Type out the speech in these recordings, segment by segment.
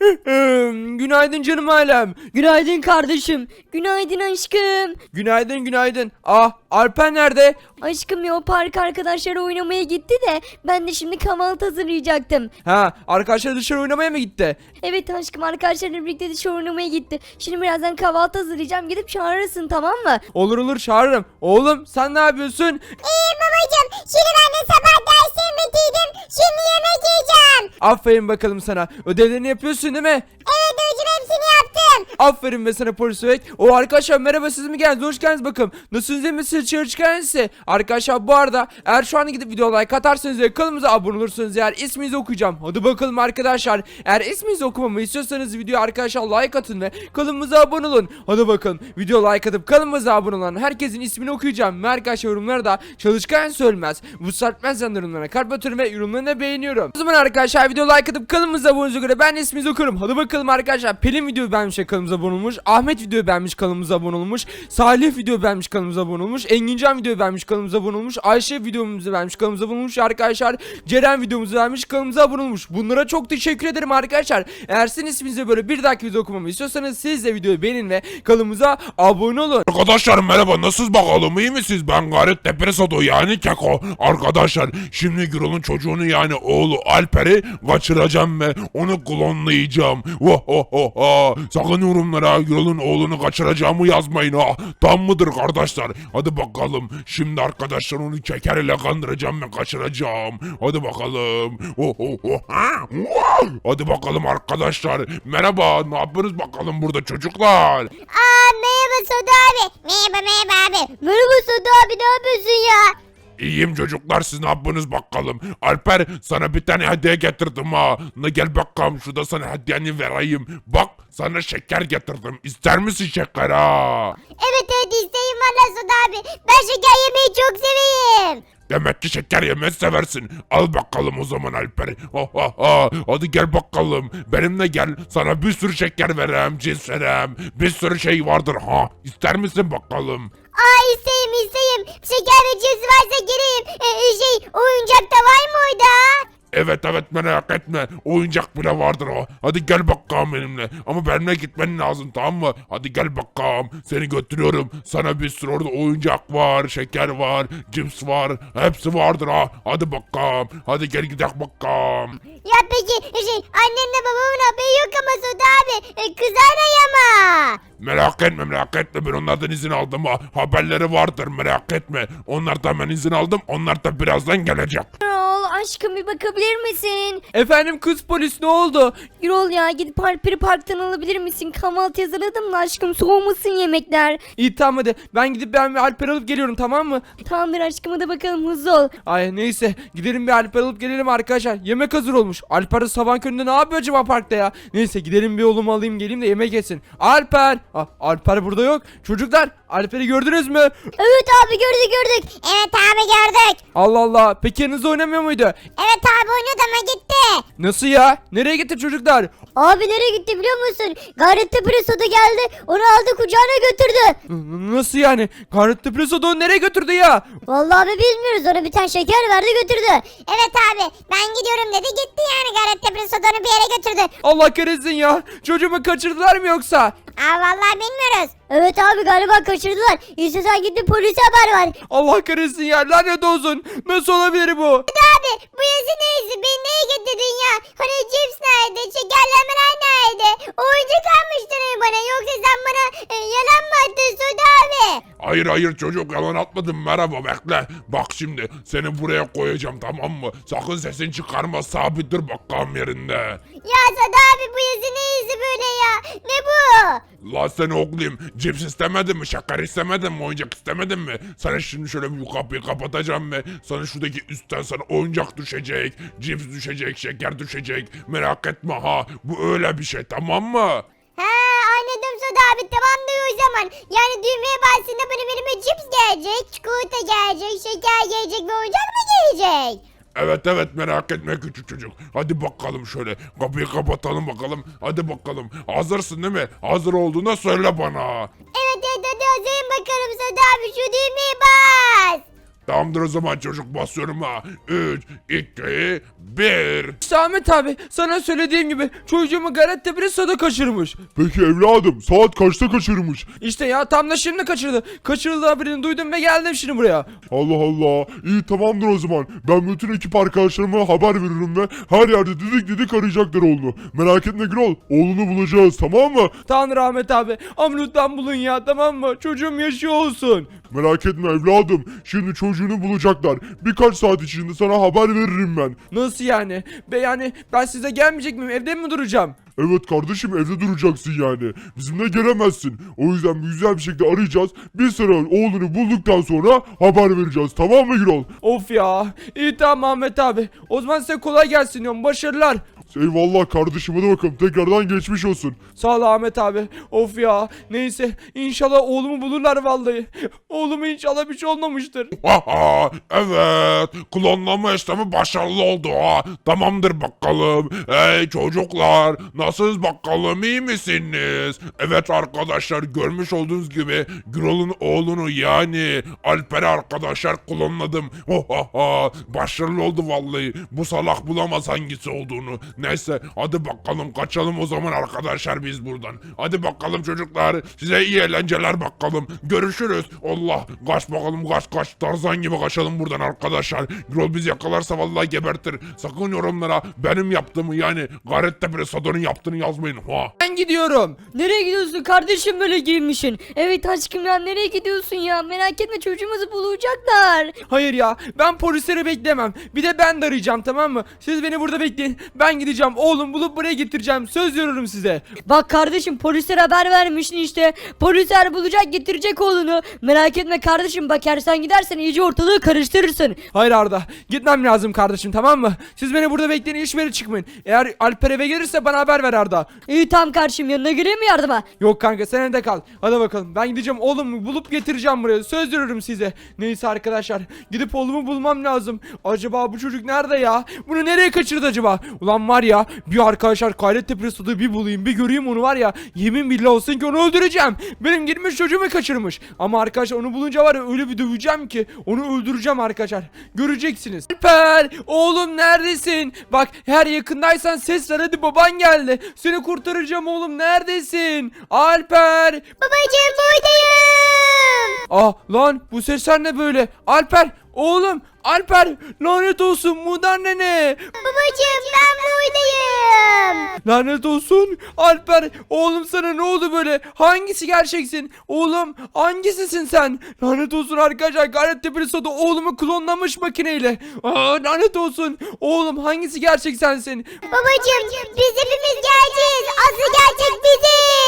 günaydın canım alem. Günaydın kardeşim. Günaydın aşkım. Günaydın günaydın. Ah Alper nerede? Aşkım ya o park arkadaşları oynamaya gitti de ben de şimdi kahvaltı hazırlayacaktım. Ha arkadaşlar dışarı oynamaya mı gitti? Evet aşkım arkadaşlarla birlikte dışarı oynamaya gitti. Şimdi birazdan kahvaltı hazırlayacağım gidip çağırırsın tamam mı? Olur olur çağırırım. Oğlum sen ne yapıyorsun? İyi babacım. Şimdi ben de sabah dersimi bitirdim. Şimdi yemek yiyeceğim. Aferin bakalım sana. Ödevlerini yapıyorsun değil mi? Evet hocam hepsini yaptım. Aferin be sana polis bebek. O arkadaşlar merhaba siz mi geldiniz? Hoş geldiniz bakalım. Nasılsınız değil misiniz? Çıkan size. Arkadaşlar bu arada eğer şu anda gidip video like atarsanız ve kanalımıza abone olursanız eğer isminizi okuyacağım. Hadi bakalım arkadaşlar. Eğer isminizi okumamı istiyorsanız video arkadaşlar like atın ve kanalımıza abone olun. Hadi bakalım video like atıp kanalımıza abone olan herkesin ismini okuyacağım. Ve arkadaşlar yorumlara da çalışkan söylemez. Bu sartmaz yorumlarına kalp atıyorum ve yorumlarını beğeniyorum. O zaman arkadaşlar video like atıp kanalımıza abone göre ben isminizi okurum. Hadi bakalım arkadaşlar. Pelin video beğenmiş kanalımıza abone olmuş. Ahmet video beğenmiş kanalımıza abone olmuş. Salih video beğenmiş kanalımıza abone olmuş. Engincan video beğenmiş kanalımıza abone olmuş. Ayşe videomuzu beğenmiş kanalımıza abone olmuş. Arkadaşlar Ceren videomuzu beğenmiş kanalımıza abone olmuş. Bunlara çok teşekkür ederim arkadaşlar. Eğer sizin isminize böyle bir dahaki video okumamı istiyorsanız siz de videoyu beğenin ve kanalımıza abone olun. Arkadaşlar merhaba nasılsınız bakalım iyi misiniz? Ben Garip Depresodo yani Keko. Arkadaşlar şimdi Gürol'un çocuğunu yani oğlu Alper'i kaçıracağım ve onu klonlayacağım. Oh oh oh oh. Sakın yorumlara Gürol'un oğlunu kaçıracağımı yazmayın ha. Tam mıdır kardeşler? Hadi bakalım. Şimdi arkadaşlar onu keker ile kandıracağım ve kaçıracağım. Hadi bakalım. Oh oh. Ha? Hadi bakalım arkadaşlar. Merhaba ne yapıyorsunuz bakalım burada çocuklar? Aa merhaba Soda abi. Merhaba merhaba abi. Merhaba Sadı abi ne yapıyorsun ya? İyiyim çocuklar siz ne yapıyorsunuz bakalım. Alper sana bir tane hediye getirdim ha. Ne gel bakalım şurada sana hediyeni vereyim. Bak sana şeker getirdim. İster misin şeker ha? Evet evet isteğim valla Soda abi. Ben şeker yemeyi çok seveyim. Demek ki şeker yemeyi seversin. Al bakalım o zaman Alper. Ha, ha, ha. Hadi gel bakalım. Benimle gel. Sana bir sürü şeker verem, cins verem. Bir sürü şey vardır ha. İster misin bakalım? Aa isteyim isteyim. Şeker ve cips varsa gireyim. Ee, şey oyuncakta var mı orada? Evet evet merak etme. Oyuncak bile vardır o. Hadi gel bakalım benimle. Ama benimle gitmen lazım tamam mı? Hadi gel bakalım. Seni götürüyorum. Sana bir sürü orada oyuncak var, şeker var, cips var. Hepsi vardır ha. Hadi bakalım. Hadi gel gidelim bakalım. Ya peki şey annemle babamın haberi yok ama Soda abi. Ee, kızar ama. Merak etme merak etme ben onlardan izin aldım ha. Haberleri vardır merak etme. Onlardan ben izin aldım. Onlar da birazdan gelecek. Aşkım bir bakabilir misin? Efendim kız polis ne oldu? Gürol ya gidip Alper'i parktan alabilir misin? Kahvaltı hazırladım da aşkım soğumasın yemekler. İyi tamam hadi. Ben gidip ben bir Alper alıp geliyorum tamam mı? Tamamdır aşkım hadi bakalım hızlı ol. Ay neyse gidelim bir Alper alıp gelelim arkadaşlar. Yemek hazır olmuş. Alper de sabah köründe ne yapıyor acaba parkta ya? Neyse gidelim bir oğlumu alayım geleyim de yemek yesin. Alper! Ah, Alper burada yok. Çocuklar Alper'i gördünüz mü? Evet abi gördük gördük. Evet abi gördük. Allah Allah. Peki yanınızda oynamıyor muydu? Evet abi oynuyordu ama gitti. Nasıl ya? Nereye gitti çocuklar? Abi nereye gitti biliyor musun? Gayret Tepereso'da geldi onu aldı kucağına götürdü. N- Nasıl yani? Garnet Depreso da onu nereye götürdü ya? Vallahi abi bilmiyoruz ona bir tane şeker verdi götürdü. Evet abi ben gidiyorum dedi gitti yani Garette Sodan'ı bir yere götürdü. Allah kahretsin ya. Çocuğumu kaçırdılar mı yoksa? Aa vallahi bilmiyoruz. Evet abi galiba kaçırdılar. İstersen git bir polise haber ver. Allah kahretsin ya. Lanet olsun. Nasıl olabilir bu? Abi bu yazı neyse beni neye getirdin ya? Hani cips nerede? Şekerlemeler nerede? Oyuncak almıştın hani bana yoksa sen bana e, yalan mı attın Soda abi? Hayır hayır çocuk yalan atmadım merhaba bekle. Bak şimdi seni buraya koyacağım tamam mı? Sakın sesin çıkarma sabit dur bakalım yerinde. Ya Soda abi bu yazı neyse böyle ya? Ne bu? La seni oklayayım. Cips istemedin mi? Şeker istemedin mi? Oyuncak istemedin mi? Sana şimdi şöyle bir kapıyı kapatacağım ve sana şuradaki üstten sana oyuncak düşecek. Cips düşecek, şeker düşecek. Merak etme ha. Bu öyle bir şey tamam mı? Ha anladım Soda abi tamam diyor o zaman. Yani düğmeye bastığında benim elime cips gelecek, çikolata gelecek, şeker gelecek ve oyuncak mı gelecek? Evet evet merak etme küçük çocuk. Hadi bakalım şöyle. Kapıyı kapatalım bakalım. Hadi bakalım. Hazırsın değil mi? Hazır olduğunda söyle bana. Evet evet hadi hazırım bakalım Soda abi şu düğmeye bas. Tamamdır o zaman çocuk basıyorum ha. 3, 2, 1. İşte Ahmet abi sana söylediğim gibi çocuğumu Garettepe'li soda kaçırmış. Peki evladım saat kaçta kaçırmış? İşte ya tam da şimdi kaçırdı. Kaçırıldı haberini duydum ve geldim şimdi buraya. Allah Allah. İyi tamamdır o zaman. Ben bütün ekip arkadaşlarıma haber veririm ve her yerde didik didik arayacaklar oğlunu. Merak etme Gürol. Oğlunu bulacağız tamam mı? Tanrı Ahmet abi ama lütfen bulun ya tamam mı? Çocuğum yaşıyor olsun. Merak etme evladım. Şimdi çocuğunu bulacaklar. Birkaç saat içinde sana haber veririm ben. Nasıl yani? Be yani ben size gelmeyecek miyim? Evde mi duracağım? Evet kardeşim evde duracaksın yani. Bizimle gelemezsin. O yüzden güzel bir şekilde arayacağız. Bir süre oğlunu bulduktan sonra haber vereceğiz. Tamam mı Gürol? Of ya. İyi tamam Ahmet abi. O zaman size kolay gelsin diyorum. Başarılar. Eyvallah kardeşim hadi bakalım. Tekrardan geçmiş olsun. Sağ ol Ahmet abi. Of ya. Neyse. İnşallah oğlumu bulurlar vallahi. Oğluma inşallah bir şey olmamıştır. Haha, evet klonlama işlemi başarılı oldu ha. Tamamdır bakalım. Hey çocuklar nasılsınız bakalım iyi misiniz? Evet arkadaşlar görmüş olduğunuz gibi Gürol'un oğlunu yani Alper'i arkadaşlar klonladım. Haha, başarılı oldu vallahi. Bu salak bulamaz hangisi olduğunu. Neyse hadi bakalım kaçalım o zaman arkadaşlar biz buradan. Hadi bakalım çocuklar size iyi eğlenceler bakalım. Görüşürüz. Allah kaç bakalım kaç kaç Tarzan gibi kaçalım buradan arkadaşlar. Yol bizi yakalarsa vallahi gebertir. Sakın yorumlara benim yaptığımı yani Garette Presado'nun yaptığını yazmayın. Ha. Ben gidiyorum. Nereye gidiyorsun kardeşim böyle giyinmişsin? Evet aşkım ya nereye gidiyorsun ya? Merak etme çocuğumuzu bulacaklar. Hayır ya ben polisleri beklemem. Bir de ben de arayacağım tamam mı? Siz beni burada bekleyin. Ben gideceğim oğlum bulup buraya getireceğim. Söz veriyorum size. Bak kardeşim polislere haber vermişsin işte. Polisler bulacak getirecek oğlunu. Merak etme kardeşim bak eğer sen gidersen iyice ortalığı karıştırırsın. Hayır Arda gitmem lazım kardeşim tamam mı? Siz beni burada bekleyin hiçbir yere çıkmayın. Eğer Alper eve gelirse bana haber ver Arda. İyi tamam kardeşim yanına gireyim mi yardıma? Yok kanka sen evde kal. Hadi bakalım ben gideceğim oğlumu bulup getireceğim buraya. Söz veriyorum size. Neyse arkadaşlar gidip oğlumu bulmam lazım. Acaba bu çocuk nerede ya? Bunu nereye kaçırdı acaba? Ulan var ya bir arkadaşlar Gayret Presto'da bir bulayım bir göreyim onu var ya. Yemin billah olsun ki onu öldüreceğim. Benim girmiş çocuğumu kaçırmış. Ama arkadaşlar onu bulunca var ya öyle bir döveceğim ki onu öldüreceğim arkadaşlar. Göreceksiniz. Alper oğlum neredesin? Bak her yakındaysan ses ver hadi baban geldi. Seni kurtaracağım oğlum neredesin? Alper. Babacığım buradayım. Ah lan bu sesler ne böyle? Alper oğlum Alper lanet olsun Mudan nene. Babacığım ben buradayım. Lanet olsun Alper oğlum sana ne oldu böyle? Hangisi gerçeksin? Oğlum hangisisin sen? Lanet olsun arkadaşlar Gayret Tepelisa'da oğlumu klonlamış makineyle. Aa, lanet olsun oğlum hangisi gerçek sensin? Babacığım biz hepimiz gerçeğiz. Aslı gerçek biziz.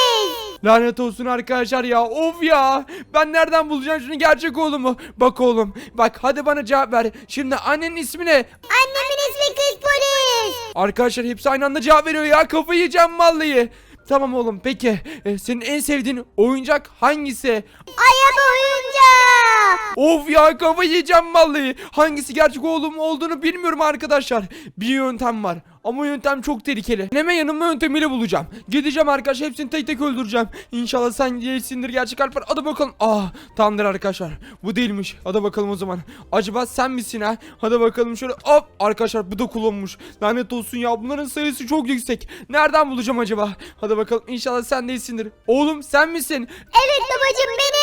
Lanet olsun arkadaşlar ya. Of ya. Ben nereden bulacağım şunu gerçek oğlumu? Bak oğlum. Bak hadi bana cevap ver. Şimdi annenin ismi ne? Annemin ismi kız polis. Arkadaşlar hepsi aynı anda cevap veriyor ya. Kafayı yiyeceğim vallahi Tamam oğlum peki e, senin en sevdiğin oyuncak hangisi Araba oyuncağı. Of ya kafayı yiyeceğim vallahi hangisi gerçek oğlum olduğunu bilmiyorum arkadaşlar Bir yöntem var ama yöntem çok tehlikeli. Deneme yanılma yöntemiyle bulacağım. Gideceğim arkadaşlar hepsini tek tek öldüreceğim. İnşallah sen değilsindir gerçek Alper. Hadi bakalım. Ah tamamdır arkadaşlar. Bu değilmiş. Hadi bakalım o zaman. Acaba sen misin ha? Hadi bakalım şöyle. Hop arkadaşlar bu da kullanmış. Lanet olsun ya bunların sayısı çok yüksek. Nereden bulacağım acaba? Hadi bakalım İnşallah sen değilsindir. Oğlum sen misin? Evet babacığım benim.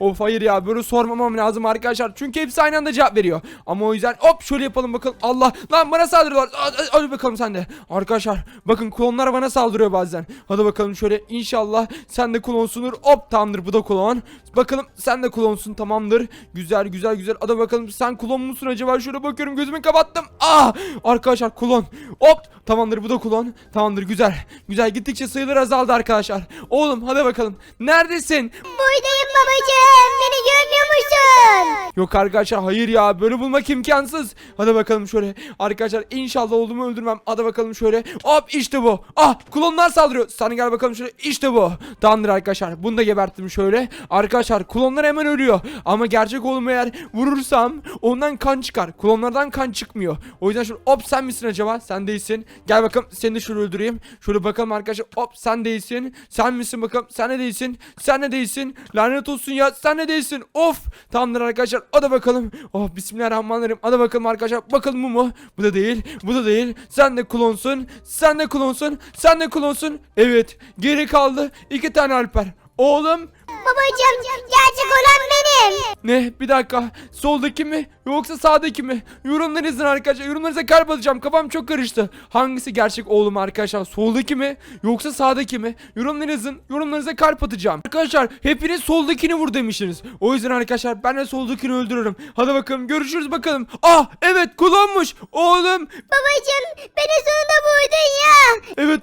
Of hayır ya böyle sormamam lazım arkadaşlar. Çünkü hepsi aynı anda cevap veriyor. Ama o yüzden hop şöyle yapalım bakalım. Allah lan bana saldırıyorlar. Hadi, bakalım sen de. Arkadaşlar bakın klonlar bana saldırıyor bazen. Hadi bakalım şöyle inşallah sen de klonsundur. Hop tamamdır bu da klon. Bakalım sen de klonsun tamamdır. Güzel güzel güzel. Hadi bakalım sen klon musun acaba? Şöyle bakıyorum gözümü kapattım. Ah arkadaşlar klon. Hop tamamdır bu da klon. Tamamdır güzel. Güzel gittikçe sayılar azaldı arkadaşlar. Oğlum hadi bakalım. Neredesin? Buradayım babacığım. Beni görmüyor musun? Yok arkadaşlar hayır ya böyle bulmak imkansız. Hadi bakalım şöyle. Arkadaşlar inşallah oğlumu öldürmem. Hadi bakalım şöyle. Hop işte bu. Ah klonlar saldırıyor. Sana gel bakalım şöyle. İşte bu. Tamamdır arkadaşlar. Bunu da geberttim şöyle. Arkadaşlar klonlar hemen ölüyor. Ama gerçek oğlumu eğer vurursam ondan kan çıkar. Klonlardan kan çıkmıyor. O yüzden şöyle hop sen misin acaba? Sen değilsin. Gel bakalım seni de şöyle öldüreyim. Şöyle bakalım arkadaşlar. Hop sen değilsin. Sen misin bakalım? Sen de değilsin. Sen de değilsin. Lanet olsun ya. sen ne değilsin? Of! Tamamdır arkadaşlar hadi bakalım. Oh bismillahirrahmanirrahim. Hadi bakalım arkadaşlar bakalım bu mu? Bu da değil bu da değil. Sen de klonsun sen de klonsun sen de klonsun. Evet geri kaldı. İki tane Alper. Oğlum Babacım gerçek olan benim. ne? Bir dakika. Soldaki mi yoksa sağdaki mi? Yorumları yazın arkadaşlar yorumlarınıza kalp atacağım. Kafam çok karıştı. Hangisi gerçek oğlum arkadaşlar? Soldaki mi yoksa sağdaki mi? Yorumları yazın yorumlarınıza kalp atacağım. Arkadaşlar hepiniz soldakini vur demişsiniz. O yüzden arkadaşlar ben de soldakini öldürürüm. Hadi bakalım görüşürüz bakalım. Ah evet kullanmış. Oğlum. Babacım beni sonunda ya.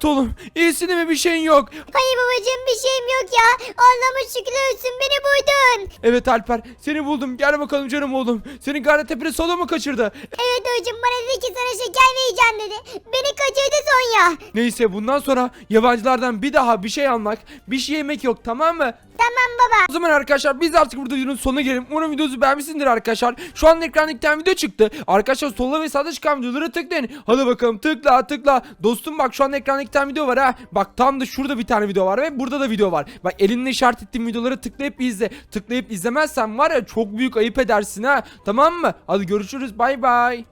Evet oğlum iyisin değil mi bir şeyin yok Hayır babacım bir şeyim yok ya. Allah'ıma şükürler olsun beni buldun. evet Alper seni buldum gel bakalım canım oğlum seni Gayrettepe Solo mu kaçırdı Evet hocam bana dedi ki sana şeker vereceğim dedi. Beni kaçırdı Sonya. Neyse bundan sonra yabancılardan bir daha bir şey almak, bir şey yemek yok tamam mı? Tamam baba. O zaman arkadaşlar biz artık burada videonun sonuna gelelim. Umarım videonuzu beğenmişsindir arkadaşlar. Şu an ekranda video çıktı. Arkadaşlar solda ve sağda çıkan videoları tıklayın. Hadi bakalım tıkla tıkla. Dostum bak şu an ekranda video var ha. Bak tam da şurada bir tane video var ve burada da video var. Bak elinle işaret ettiğim videoları tıklayıp izle. Tıklayıp izlemezsen var ya çok büyük ayıp edersin ha. Tamam mı? Hadi görüşürüz bay bay.